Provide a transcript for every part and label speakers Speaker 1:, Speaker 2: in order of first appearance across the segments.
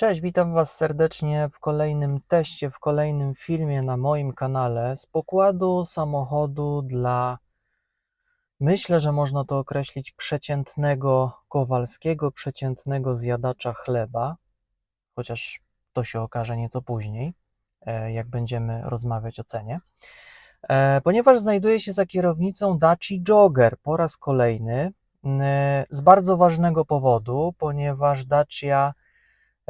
Speaker 1: Cześć, witam Was serdecznie w kolejnym teście, w kolejnym filmie na moim kanale z pokładu samochodu dla, myślę, że można to określić, przeciętnego Kowalskiego, przeciętnego zjadacza chleba, chociaż to się okaże nieco później, e, jak będziemy rozmawiać o cenie. E, Ponieważ znajduje się za kierownicą Daci Jogger po raz kolejny, m, z bardzo ważnego powodu, ponieważ Dacia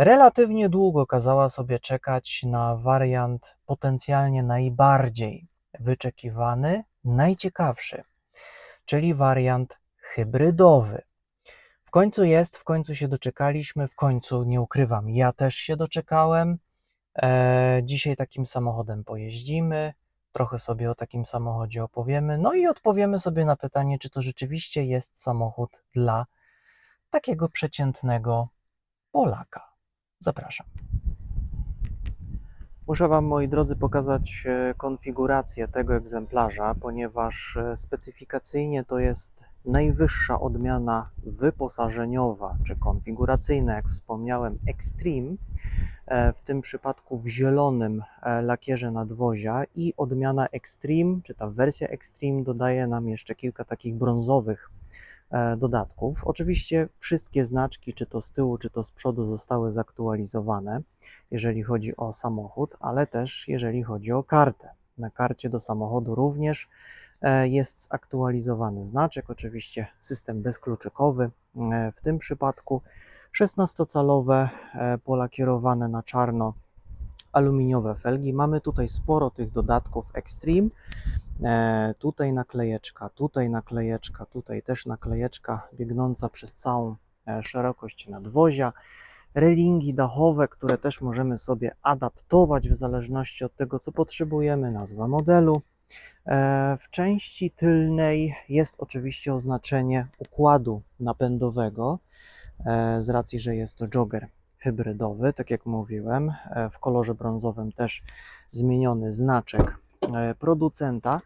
Speaker 1: relatywnie długo kazała sobie czekać na wariant potencjalnie najbardziej wyczekiwany, najciekawszy, czyli wariant hybrydowy. W końcu jest, w końcu się doczekaliśmy, w końcu nie ukrywam, ja też się doczekałem. E, dzisiaj takim samochodem pojeździmy, trochę sobie o takim samochodzie opowiemy, no i odpowiemy sobie na pytanie, czy to rzeczywiście jest samochód dla takiego przeciętnego Polaka. Zapraszam. Muszę Wam, moi drodzy, pokazać e, konfigurację tego egzemplarza, ponieważ e, specyfikacyjnie to jest najwyższa odmiana wyposażeniowa czy konfiguracyjna, jak wspomniałem, Extreme, e, w tym przypadku w zielonym lakierze nadwozia i odmiana Extreme, czy ta wersja Extreme dodaje nam jeszcze kilka takich brązowych dodatków. Oczywiście wszystkie znaczki, czy to z tyłu, czy to z przodu, zostały zaktualizowane, jeżeli chodzi o samochód, ale też jeżeli chodzi o kartę. Na karcie do samochodu również e, jest zaktualizowany znaczek, oczywiście system bezkluczykowy. E, W tym przypadku 16-calowe e, pola kierowane na czarno aluminiowe felgi. Mamy tutaj sporo tych dodatków Extreme. E, tutaj naklejeczka, tutaj naklejeczka, tutaj też naklejeczka biegnąca przez całą e, szerokość nadwozia. Relingi dachowe, które też możemy sobie adaptować w zależności od tego, co potrzebujemy, nazwa modelu. E, W części tylnej jest oczywiście oznaczenie układu napędowego, z racji, że jest to jogger hybrydowy, tak jak mówiłem. W kolorze brązowym też zmieniony znaczek producenta.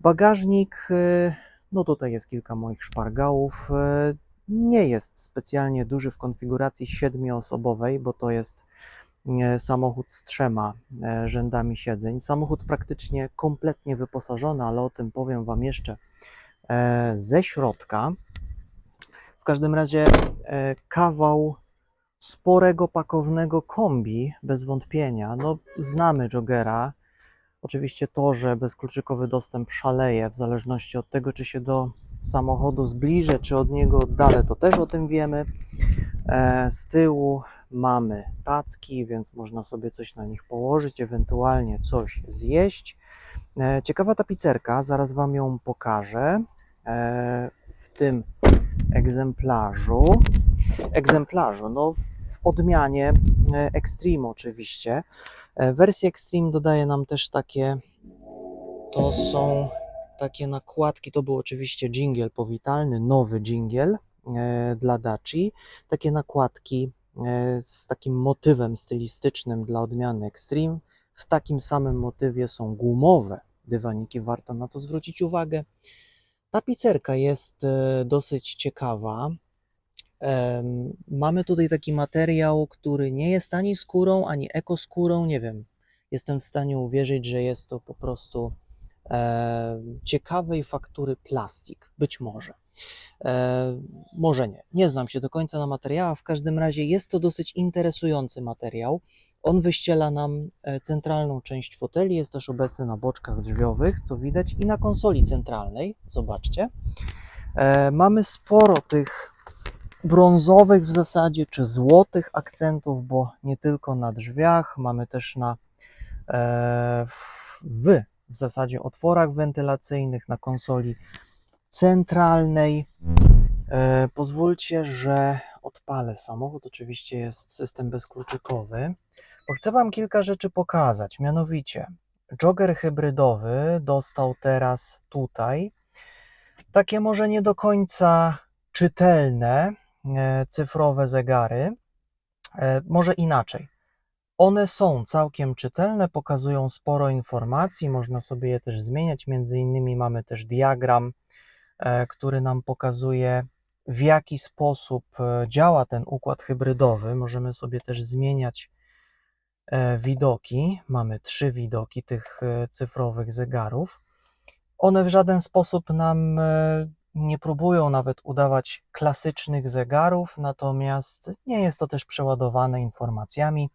Speaker 1: Bagażnik, e, no tutaj jest kilka moich szpargałów. e, Nie jest specjalnie duży w konfiguracji siedmioosobowej, bo to jest e, samochód z trzema e, rzędami siedzeń. Samochód praktycznie kompletnie wyposażony, ale o tym powiem Wam jeszcze e, ze środka. W każdym razie e, kawał sporego pakownego kombi, bez wątpienia. No, znamy Jogera. Oczywiście to, że bezkluczykowy dostęp szaleje w zależności od tego, czy się do samochodu zbliżę, czy od niego oddalę, to też o tym wiemy. E, Z tyłu mamy tacki, więc można sobie coś na nich położyć, ewentualnie coś zjeść. E, Ciekawa tapicerka, zaraz Wam ją pokażę. E, W tym egzemplarzu egzemplarzu. No, odmianie e, Extreme oczywiście. E, Wersja Extreme dodaje nam też takie, to są takie nakładki, to był oczywiście jingle powitalny, nowy jingle e, dla Daci. Takie nakładki z takim motywem stylistycznym dla odmiany Extreme. W takim samym motywie są gumowe dywaniki, warto na to zwrócić uwagę. Tapicerka jest dosyć ciekawa. Mamy tutaj taki materiał, który nie jest ani skórą, ani ekoskórą, nie wiem. Jestem w stanie uwierzyć, że jest to po prostu ciekawej faktury plastik, być może. Może nie, nie znam się do końca na materiałach, w każdym razie jest to dosyć interesujący materiał. On wyściela nam e, centralną część foteli, jest też obecny na boczkach drzwiowych, co widać, i na konsoli centralnej. Zobaczcie. E, Mamy sporo tych brązowych w zasadzie, czy złotych akcentów, bo nie tylko na drzwiach, mamy też na e, w, w zasadzie otworach wentylacyjnych, na konsoli centralnej. E, pozwólcie, że odpalę samochód. Oczywiście jest system bezkluczykowy, bo chcę Wam kilka rzeczy pokazać. Mianowicie, jogger hybrydowy dostał teraz tutaj takie może nie do końca czytelne cyfrowe zegary. E, Może inaczej. One są całkiem czytelne, pokazują sporo informacji, można sobie je też zmieniać. Między innymi mamy też diagram, e, który nam pokazuje w jaki sposób e, działa ten układ hybrydowy. Możemy sobie też zmieniać e, widoki. Mamy trzy widoki tych e, cyfrowych zegarów. One w żaden sposób nam e, nie próbują nawet udawać klasycznych zegarów, natomiast nie jest to też przeładowane informacjami.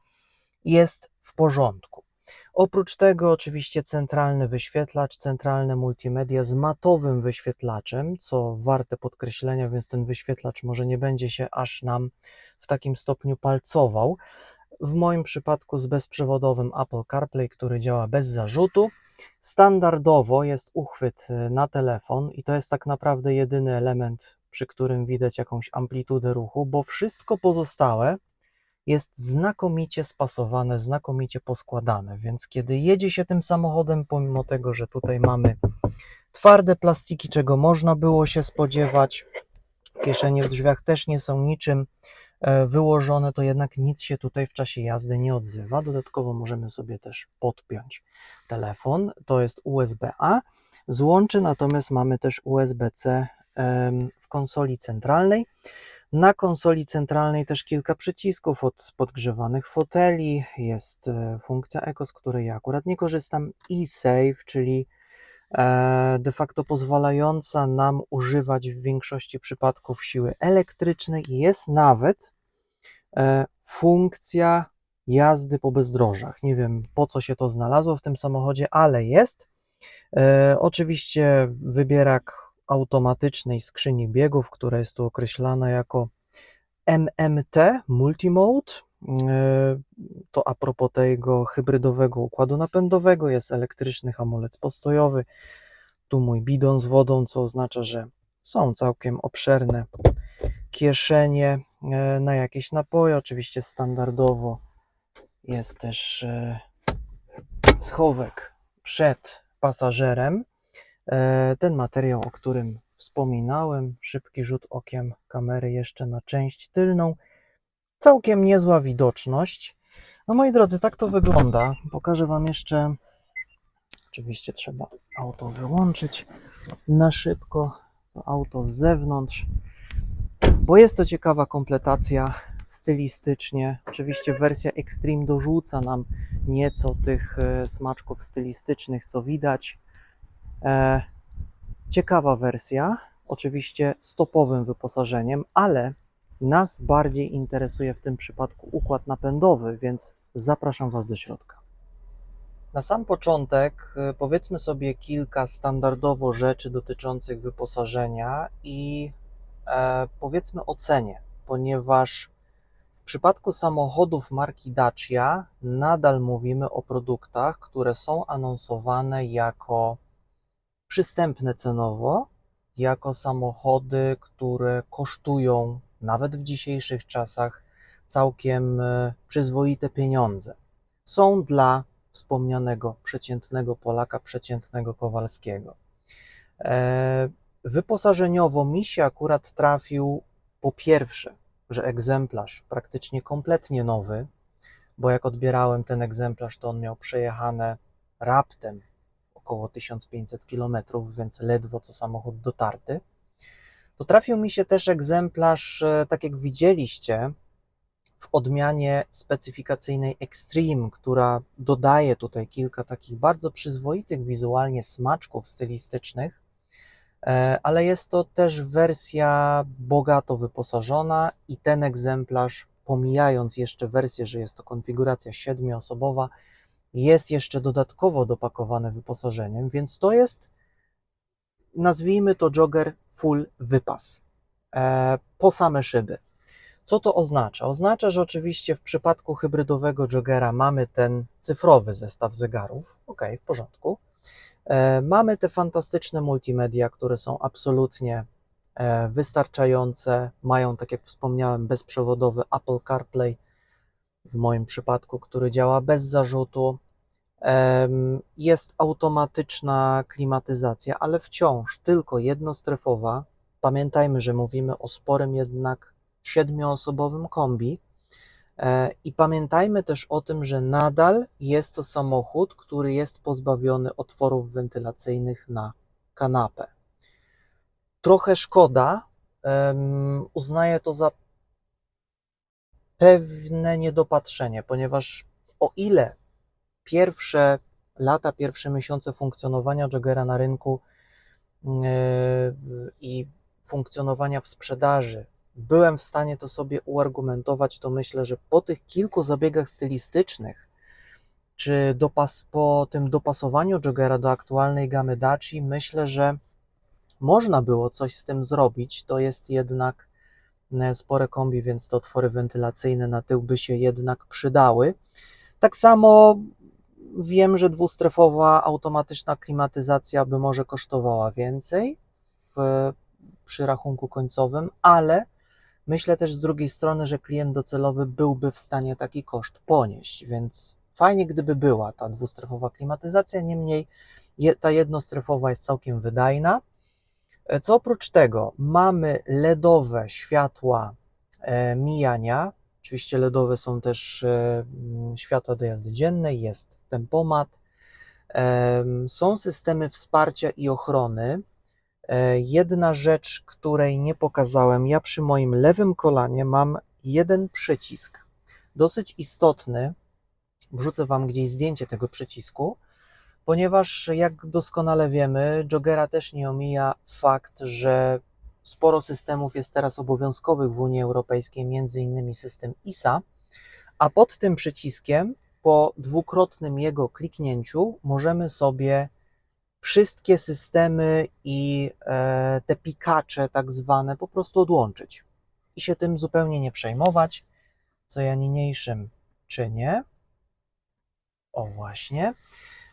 Speaker 1: Jest w porządku. Oprócz tego, oczywiście, centralny wyświetlacz, centralne multimedia z matowym wyświetlaczem, co warte podkreślenia, więc ten wyświetlacz może nie będzie się aż nam w takim stopniu palcował. W moim przypadku z bezprzewodowym Apple CarPlay, który działa bez zarzutu. Standardowo jest uchwyt y, na telefon, i to jest tak naprawdę jedyny element, przy którym widać jakąś amplitudę ruchu, bo wszystko pozostałe jest znakomicie spasowane, znakomicie poskładane. Więc kiedy jedzie się tym samochodem, pomimo tego, że tutaj mamy twarde plastiki, czego można było się spodziewać, kieszenie w drzwiach też nie są niczym wyłożone, to jednak nic się tutaj w czasie jazdy nie odzywa. Dodatkowo możemy sobie też podpiąć telefon. To jest USB-A. Z łączy natomiast mamy też USB-C w konsoli centralnej. Na konsoli centralnej też kilka przycisków od podgrzewanych foteli. Jest e, funkcja Echo, z której ja akurat nie korzystam, i Save, czyli e, de facto pozwalająca nam używać w większości przypadków siły elektrycznej. Jest nawet e, funkcja jazdy po bezdrożach. Nie wiem po co się to znalazło w tym samochodzie, ale jest. E, oczywiście wybierak automatycznej skrzyni biegów, która jest tu określana jako MMT Multimode. E, To a propos tego hybrydowego układu napędowego jest elektryczny hamulec postojowy. Tu mój bidon z wodą, co oznacza, że są całkiem obszerne kieszenie e, na jakieś napoje. Oczywiście standardowo jest też e, schowek przed pasażerem. Ten materiał, o którym wspominałem, szybki rzut okiem kamery jeszcze na część tylną. Całkiem niezła widoczność. No moi drodzy, tak to wygląda. Pokażę Wam jeszcze. Oczywiście trzeba auto wyłączyć na szybko. To auto z zewnątrz, bo jest to ciekawa kompletacja stylistycznie. Oczywiście wersja Extreme dorzuca nam nieco tych e, smaczków stylistycznych, co widać. E, ciekawa wersja, oczywiście z topowym wyposażeniem, ale nas bardziej interesuje w tym przypadku układ napędowy, więc zapraszam Was do środka. Na sam początek e, powiedzmy sobie kilka standardowo rzeczy dotyczących wyposażenia i e, powiedzmy o cenie, ponieważ w przypadku samochodów marki Dacia nadal mówimy o produktach, które są anonsowane jako przystępne cenowo, jako samochody, które kosztują nawet w dzisiejszych czasach całkiem e, przyzwoite pieniądze. Są dla wspomnianego przeciętnego Polaka, przeciętnego Kowalskiego. E, Wyposażeniowo mi się akurat trafił po pierwsze, że egzemplarz praktycznie kompletnie nowy, bo jak odbierałem ten egzemplarz, to on miał przejechane raptem około 1500 km, więc ledwo co samochód dotarty. To trafił mi się też egzemplarz, e, tak jak widzieliście, w odmianie specyfikacyjnej Extreme, która dodaje tutaj kilka takich bardzo przyzwoitych wizualnie smaczków stylistycznych, e, ale jest to też wersja bogato wyposażona i ten egzemplarz, pomijając jeszcze wersję, że jest to konfiguracja siedmioosobowa, jest jeszcze dodatkowo dopakowany wyposażeniem, więc to jest, nazwijmy to jogger full wypas, e, po same szyby. Co to oznacza? Oznacza, że oczywiście w przypadku hybrydowego joggera mamy ten cyfrowy zestaw zegarów, ok, w porządku. E, mamy te fantastyczne multimedia, które są absolutnie e, wystarczające. Mają, tak jak wspomniałem, bezprzewodowy Apple CarPlay, w moim przypadku, który działa bez zarzutu. Jest automatyczna klimatyzacja, ale wciąż tylko jednostrefowa. Pamiętajmy, że mówimy o sporym jednak siedmioosobowym kombi. E, I pamiętajmy też o tym, że nadal jest to samochód, który jest pozbawiony otworów wentylacyjnych na kanapę. Trochę szkoda, uznaję to za pewne niedopatrzenie, ponieważ o ile pierwsze lata, pierwsze miesiące funkcjonowania Jogera na rynku yy, i funkcjonowania w sprzedaży byłem w stanie to sobie uargumentować, to myślę, że po tych kilku zabiegach stylistycznych, czy dopas, po tym dopasowaniu Jogera do aktualnej gamy Daci, myślę, że można było coś z tym zrobić. To jest jednak e, spore kombi, więc te otwory wentylacyjne na tył by się jednak przydały. Tak samo wiem, że dwustrefowa automatyczna klimatyzacja by może kosztowała więcej w, przy rachunku końcowym, ale myślę też z drugiej strony, że klient docelowy byłby w stanie taki koszt ponieść, więc fajnie gdyby była ta dwustrefowa klimatyzacja, niemniej je, ta jednostrefowa jest całkiem wydajna. E, Co oprócz tego mamy LEDowe światła e, mijania. Oczywiście LEDowe są też e, mm, światła do jazdy dziennej, jest tempomat. Em, Są systemy wsparcia i ochrony. E, Jedna rzecz, której nie pokazałem, ja przy moim lewym kolanie mam jeden przycisk, dosyć istotny. Wrzucę Wam gdzieś zdjęcie tego przycisku, ponieważ jak doskonale wiemy, Jogera też nie omija fakt, że sporo systemów jest teraz obowiązkowych w Unii Europejskiej, między innymi system ISA, a pod tym przyciskiem, po dwukrotnym jego kliknięciu, możemy sobie wszystkie systemy i e, te pikacze, tak zwane, po prostu odłączyć i się tym zupełnie nie przejmować, co ja niniejszym czynię. O, właśnie.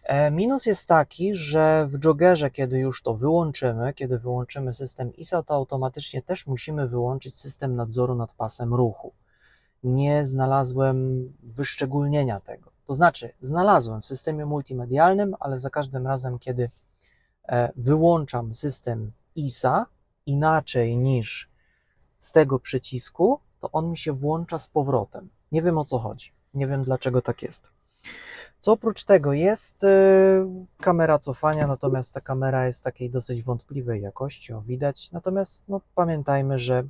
Speaker 1: E, Minus jest taki, że w Joggerze, kiedy już to wyłączymy, kiedy wyłączymy system ISA, to automatycznie też musimy wyłączyć system nadzoru nad pasem ruchu. Nie znalazłem wyszczególnienia tego. To znaczy, znalazłem w systemie multimedialnym, ale za każdym razem, kiedy e, wyłączam system ISA inaczej niż z tego przycisku, to on mi się włącza z powrotem. Nie wiem o co chodzi. Nie wiem dlaczego tak jest. Co oprócz tego jest y, kamera cofania, natomiast ta kamera jest takiej dosyć wątpliwej jakości, o widać. Natomiast no, pamiętajmy, że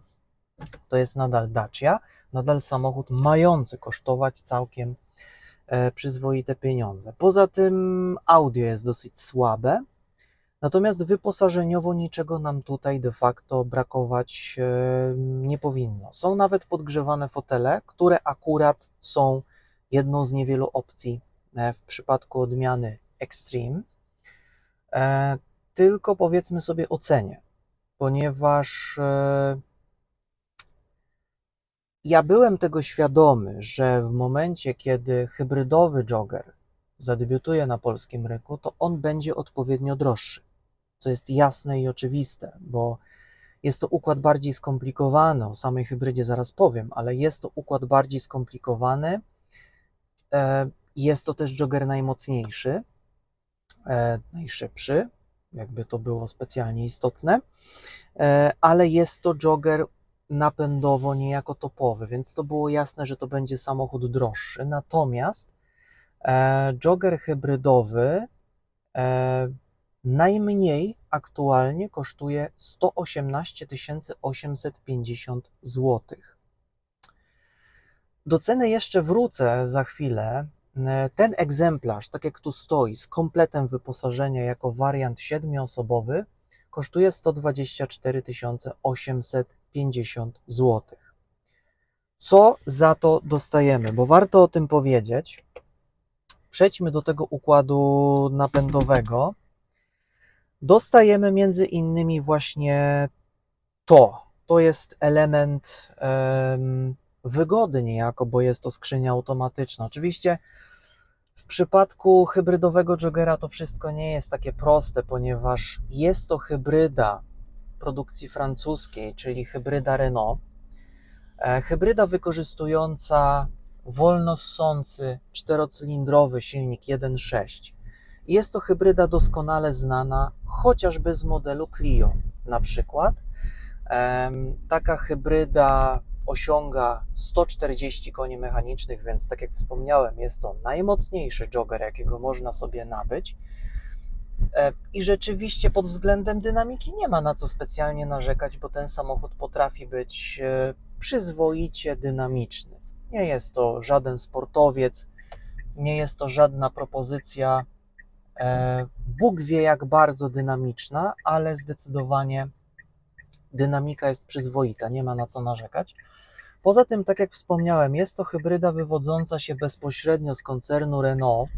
Speaker 1: to jest nadal Dacia, nadal samochód mający kosztować całkiem e, przyzwoite pieniądze. Poza tym audio jest dosyć słabe, natomiast wyposażeniowo niczego nam tutaj de facto brakować e, nie powinno. Są nawet podgrzewane fotele, które akurat są jedną z niewielu opcji w przypadku odmiany Extreme. E, Tylko powiedzmy sobie o cenie, ponieważ e, ja byłem tego świadomy, że w momencie, kiedy hybrydowy jogger zadebiutuje na polskim rynku, to on będzie odpowiednio droższy, co jest jasne i oczywiste, bo jest to układ bardziej skomplikowany. O samej hybrydzie zaraz powiem, ale jest to układ bardziej skomplikowany. Jest to też jogger najmocniejszy, e, najszybszy, jakby to było specjalnie istotne, e, ale jest to jogger napędowo niejako topowy, więc to było jasne, że to będzie samochód droższy. Natomiast e, jogger hybrydowy najmniej aktualnie kosztuje 118 850 zł. Do ceny jeszcze wrócę za chwilę. E, Ten egzemplarz, tak jak tu stoi, z kompletem wyposażenia jako wariant siedmioosobowy, kosztuje 124 850 zł. Co za to dostajemy? Bo warto o tym powiedzieć. Przejdźmy do tego układu napędowego. Dostajemy między innymi właśnie to. To jest element em, wygody niejako, bo jest to skrzynia automatyczna. Oczywiście w przypadku hybrydowego jogera to wszystko nie jest takie proste, ponieważ jest to hybryda produkcji francuskiej, czyli hybryda Renault. E, Hybryda wykorzystująca wolno ssący czterocylindrowy silnik 1.6. Jest to hybryda doskonale znana chociażby z modelu Clio na przykład. Taka hybryda osiąga 140 koni mechanicznych, więc tak jak wspomniałem, jest to najmocniejszy jogger, jakiego można sobie nabyć. E, I rzeczywiście pod względem dynamiki nie ma na co specjalnie narzekać, bo ten samochód potrafi być e, przyzwoicie dynamiczny. Nie jest to żaden sportowiec, nie jest to żadna propozycja e, Bóg wie jak bardzo dynamiczna, ale zdecydowanie dynamika jest przyzwoita, nie ma na co narzekać. Poza tym, tak jak wspomniałem, jest to hybryda wywodząca się bezpośrednio z koncernu Renault,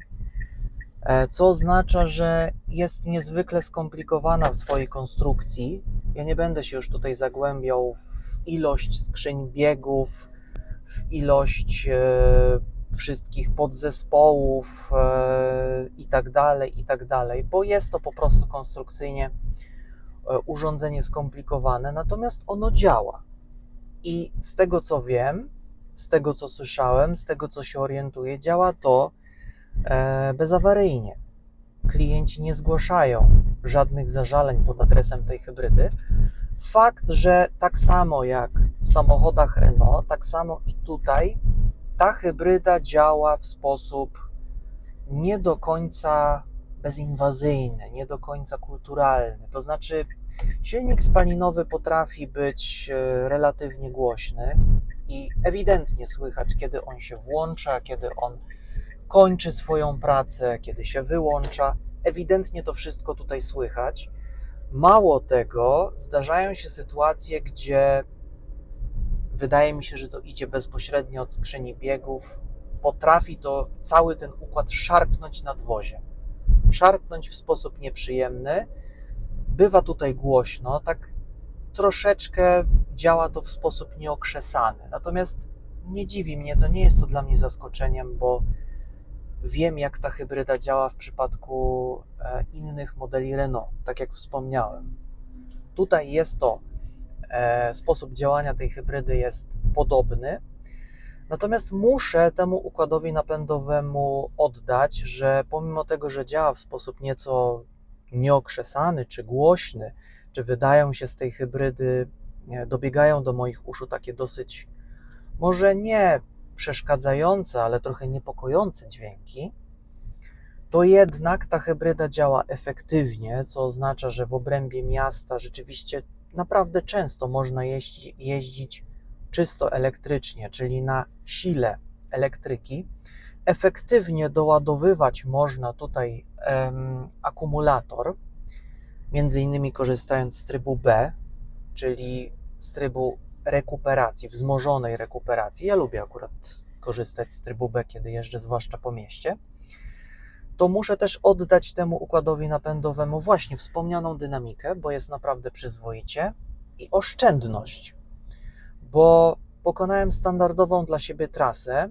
Speaker 1: e, co oznacza, że jest niezwykle skomplikowana w swojej konstrukcji. Ja nie będę się już tutaj zagłębiał w ilość skrzyń biegów, w ilość e, wszystkich podzespołów e, i tak tak bo jest to po prostu konstrukcyjnie urządzenie skomplikowane, natomiast ono działa. I z tego co wiem, z tego co słyszałem, z tego co się orientuję, działa to e, bezawaryjnie. Klienci nie zgłaszają żadnych zażaleń pod adresem tej hybrydy. Fakt, że tak samo jak w samochodach Renault, tak samo i tutaj ta hybryda działa w sposób nie do końca bezinwazyjny, nie do końca kulturalny. To znaczy, silnik spalinowy potrafi być e, relatywnie głośny i ewidentnie słychać, kiedy on się włącza, kiedy on kończy swoją pracę, kiedy się wyłącza. Ewidentnie to wszystko tutaj słychać. Mało tego, zdarzają się sytuacje, gdzie wydaje mi się, że to idzie bezpośrednio od skrzyni biegów. Potrafi to cały ten układ szarpnąć nadwoziem. Szarpnąć w sposób nieprzyjemny. Bywa tutaj głośno, tak troszeczkę działa to w sposób nieokrzesany. Natomiast nie dziwi mnie, to nie jest to dla mnie zaskoczeniem, bo wiem, jak ta hybryda działa w przypadku e, innych modeli Renault, tak jak wspomniałem. Tutaj jest to E, sposób działania tej hybrydy jest podobny. Natomiast muszę temu układowi napędowemu oddać, że pomimo tego, że działa w sposób nieco nieokrzesany czy głośny, czy wydają się z tej hybrydy, dobiegają do moich uszu takie dosyć, może nie przeszkadzające, ale trochę niepokojące dźwięki, to jednak ta hybryda działa efektywnie, co oznacza, że w obrębie miasta rzeczywiście naprawdę często można jeździ, jeździć czysto elektrycznie, czyli na sile elektryki. Efektywnie doładowywać można tutaj um, akumulator, między innymi korzystając z trybu B, czyli z trybu rekuperacji, wzmożonej rekuperacji. Ja lubię akurat korzystać z trybu B, kiedy jeżdżę, zwłaszcza po mieście to muszę też oddać temu układowi napędowemu właśnie wspomnianą dynamikę, bo jest naprawdę przyzwoicie i oszczędność, bo pokonałem standardową dla siebie trasę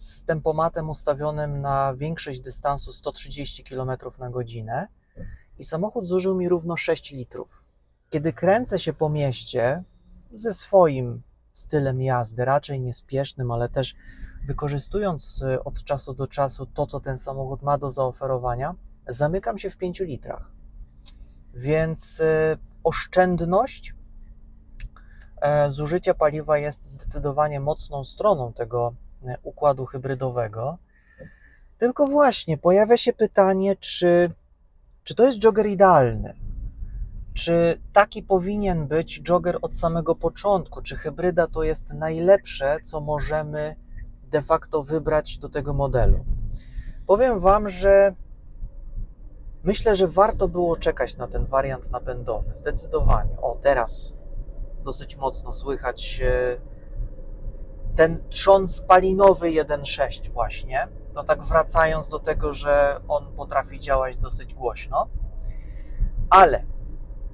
Speaker 1: z tempomatem ustawionym na większość dystansu 130 km na godzinę i samochód zużył mi równo 6 litrów. Kiedy kręcę się po mieście ze swoim stylem jazdy, raczej niespiesznym, ale też wykorzystując y, od czasu do czasu to, co ten samochód ma do zaoferowania, zamykam się w 5 litrach. Więc y, oszczędność e, zużycia paliwa jest zdecydowanie mocną stroną tego e, układu hybrydowego. Tylko właśnie pojawia się pytanie, czy, czy to jest jogger idealny? Czy taki powinien być jogger od samego początku? Czy hybryda to jest najlepsze, co możemy de facto wybrać do tego modelu. Powiem Wam, że myślę, że warto było czekać na ten wariant napędowy. Zdecydowanie. O, teraz dosyć mocno słychać e, ten trzon spalinowy 1.6 właśnie. No tak wracając do tego, że on potrafi działać dosyć głośno. Ale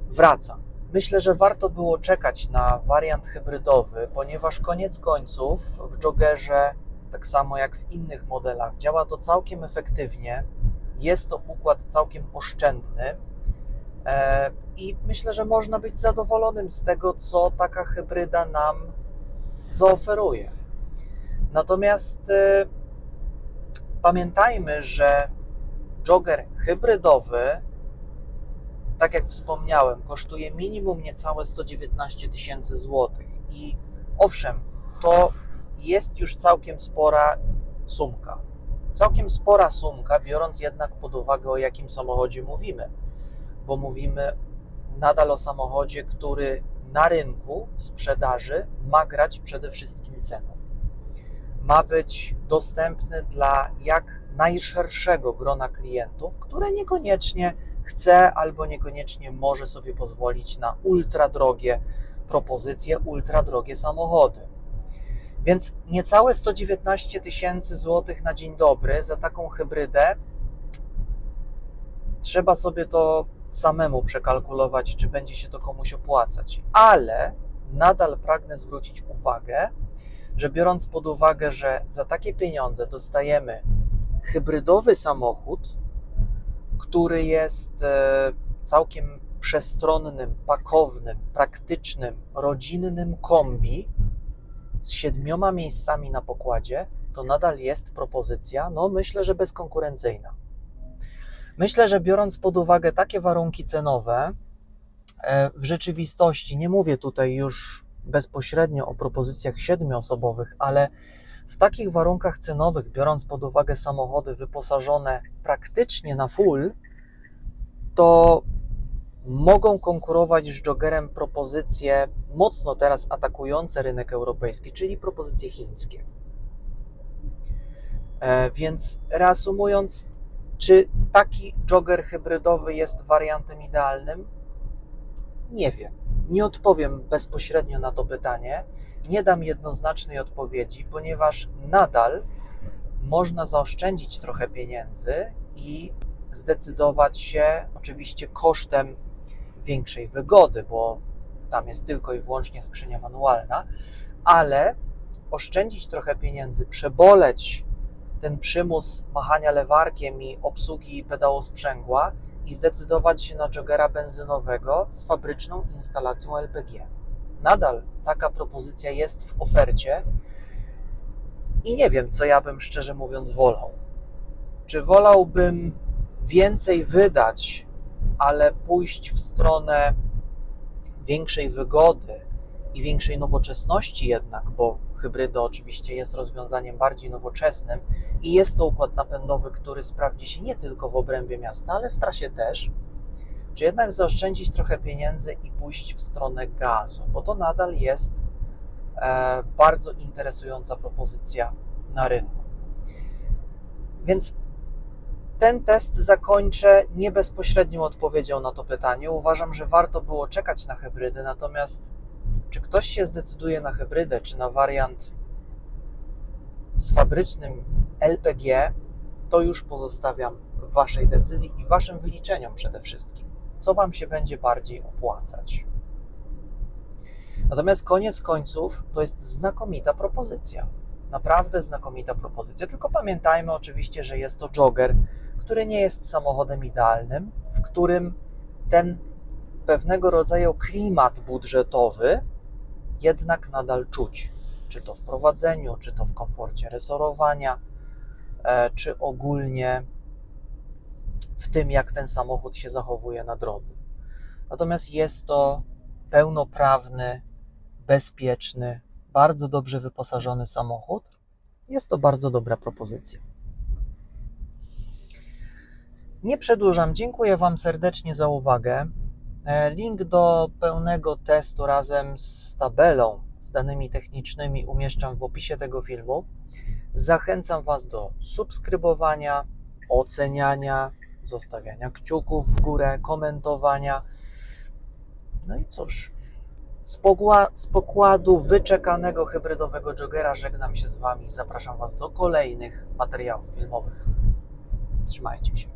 Speaker 1: wracam. Myślę, że warto było czekać na wariant hybrydowy, ponieważ koniec końców w joggerze tak samo jak w innych modelach. Działa to całkiem efektywnie, jest to układ całkiem oszczędny e, i myślę, że można być zadowolonym z tego, co taka hybryda nam zaoferuje. Natomiast e, pamiętajmy, że jogger hybrydowy, tak jak wspomniałem, kosztuje minimum niecałe 119 tysięcy złotych. I owszem, to jest już całkiem spora sumka. całkiem spora sumka, biorąc jednak pod uwagę o jakim samochodzie mówimy, bo mówimy nadal o samochodzie, który na rynku w sprzedaży ma grać przede wszystkim ceną. Ma być dostępny dla jak najszerszego grona klientów, które niekoniecznie chce albo niekoniecznie może sobie pozwolić na ultra drogie propozycje, ultra drogie samochody. Więc niecałe 119 tysięcy złotych na dzień dobry za taką hybrydę. Trzeba sobie to samemu przekalkulować, czy będzie się to komuś opłacać. Ale nadal pragnę zwrócić uwagę, że biorąc pod uwagę, że za takie pieniądze dostajemy hybrydowy samochód, który jest e, całkiem przestronnym, pakownym, praktycznym, rodzinnym kombi z siedmioma miejscami na pokładzie, to nadal jest propozycja, no myślę, że bezkonkurencyjna. Myślę, że biorąc pod uwagę takie warunki cenowe, e, w rzeczywistości, nie mówię tutaj już bezpośrednio o propozycjach siedmioosobowych, ale w takich warunkach cenowych, biorąc pod uwagę samochody wyposażone praktycznie na full, to mogą konkurować z Joggerem propozycje mocno teraz atakujące rynek europejski, czyli propozycje chińskie. E, więc reasumując, czy taki jogger hybrydowy jest wariantem idealnym? Nie wiem. Nie odpowiem bezpośrednio na to pytanie. Nie dam jednoznacznej odpowiedzi, ponieważ nadal można zaoszczędzić trochę pieniędzy i zdecydować się oczywiście kosztem większej wygody, bo tam jest tylko i wyłącznie skrzynia manualna, ale oszczędzić trochę pieniędzy, przeboleć ten przymus machania lewarkiem i obsługi pedału sprzęgła i zdecydować się na joggera benzynowego z fabryczną instalacją LPG. Nadal taka propozycja jest w ofercie i nie wiem, co ja bym szczerze mówiąc wolał. Czy wolałbym więcej wydać, ale pójść w stronę większej wygody i większej nowoczesności jednak, bo hybryda oczywiście jest rozwiązaniem bardziej nowoczesnym i jest to układ napędowy, który sprawdzi się nie tylko w obrębie miasta, ale w trasie też, czy jednak zaoszczędzić trochę pieniędzy i pójść w stronę gazu, bo to nadal jest e, bardzo interesująca propozycja na rynku. Więc ten test zakończę nie bezpośrednią odpowiedzią na to pytanie. Uważam, że warto było czekać na hybrydę, natomiast czy ktoś się zdecyduje na hybrydę, czy na wariant z fabrycznym LPG, to już pozostawiam Waszej decyzji i Waszym wyliczeniom przede wszystkim, co Wam się będzie bardziej opłacać. Natomiast koniec końców to jest znakomita propozycja. Naprawdę znakomita propozycja. Tylko pamiętajmy oczywiście, że jest to jogger, który nie jest samochodem idealnym, w którym ten pewnego rodzaju klimat budżetowy jednak nadal czuć. Czy to w prowadzeniu, czy to w komforcie resorowania, e, czy ogólnie w tym, jak ten samochód się zachowuje na drodze. Natomiast jest to pełnoprawny, bezpieczny, bardzo dobrze wyposażony samochód. Jest to bardzo dobra propozycja. Nie przedłużam. Dziękuję Wam serdecznie za uwagę. E, link do pełnego testu razem z tabelą, z danymi technicznymi umieszczam w opisie tego filmu. Zachęcam Was do subskrybowania, oceniania, zostawiania kciuków w górę, komentowania. No i cóż, z, z pokładu wyczekanego hybrydowego jogera żegnam się z Wami. Zapraszam Was do kolejnych materiałów filmowych. Trzymajcie się.